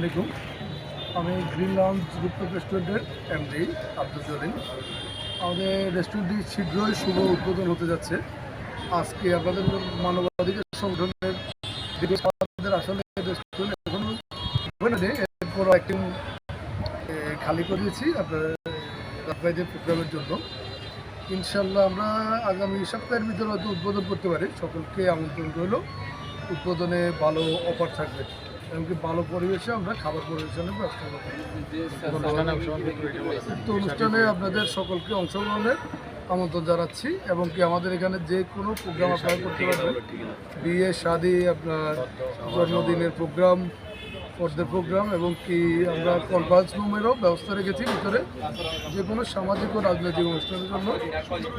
আলাইকুম। আমি green launch of রেস্টুরেন্টের এমডি আব্দুল জলিম আমাদের রেস্টুরেন্টটি শীঘ্রই শুভ উদ্বোধন হতে যাচ্ছে। আজকে আপনাদের মানবাধিকার সংগঠনের আমাদের আসলে রেস্টুরেন্ট এখন ওপেন আছে এরপরও একদিন এ, খালি করিয়েছি আপনার রাজবাইদের প্রোগ্রামের জন্য। ইনশাল্লাহ আমরা আগামী সপ্তাহের ভিতরে হয়তো উদ্বোধন করতে পারি। সকলকে আমন্ত্রণ রইল। উদ্বোধনে ভালো অফার থাকবে। এমনকি ভালো পরিবেশে আমরা খাবার পরিবেশনের ব্যবস্থা করব। তো অনুষ্ঠানে আপনাদের সকলকে অংশগ্রহণের আমন্ত্রণ জানাচ্ছি এবং কি আমাদের এখানে যে কোনো প্রোগ্রাম আপনারা করতে পারবেন। বিয়ে শাদি আপনার জন্মদিনের প্রোগ্রাম পর্দের প্রোগ্রাম এবং কি আমরা কনফারেন্স রুমেরও ব্যবস্থা রেখেছি ভিতরে। যে কোনো সামাজিক ও রাজনৈতিক অনুষ্ঠানের জন্য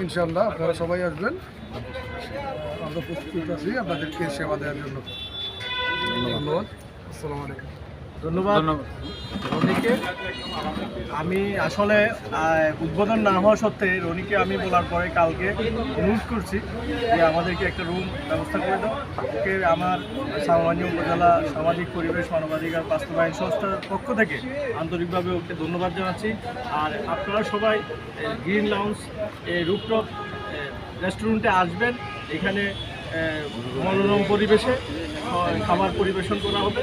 ইনশাল্লাহ আপনারা সবাই আসবেন। আমরা প্রস্তুত আছি আপনাদেরকে সেবা দেওয়ার জন্য। ধন্যবাদ। আসসালামু আলাইকুম। ধন্যবাদ। রনিকে। আমি আসলে উদ্বোধন না হওয়া সত্ত্বে রনিকে আমি বলার পরে কালকে অনুরোধ করছি যে আমাদেরকে একটা রুম ব্যবস্থা করে দাও। ওকে আমার সামান্য উপজেলা সামাজিক পরিবেশ মানবাধিকার বাস্তবায়ন সংস্থার পক্ষ থেকে আন্তরিকভাবে ওকে ধন্যবাদ জানাচ্ছি। আর আপনারা সবাই গ্রিন লাউন্স রুপটপ রেস্টুরেন্টে আসবেন। এখানে মনোরম পরিবেশে খাবার পরিবেশন করা হবে।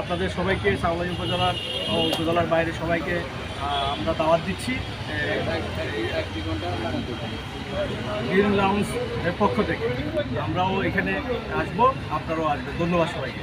আপনাদের সবাইকে সামলাই উপজেলার উপজেলার বাইরে সবাইকে আমরা দাওয়াত দিচ্ছি। গ্রিন লাউন্স এর পক্ষ থেকে। আমরাও এখানে আসব, আপনারাও আসবেন। ধন্যবাদ সবাইকে।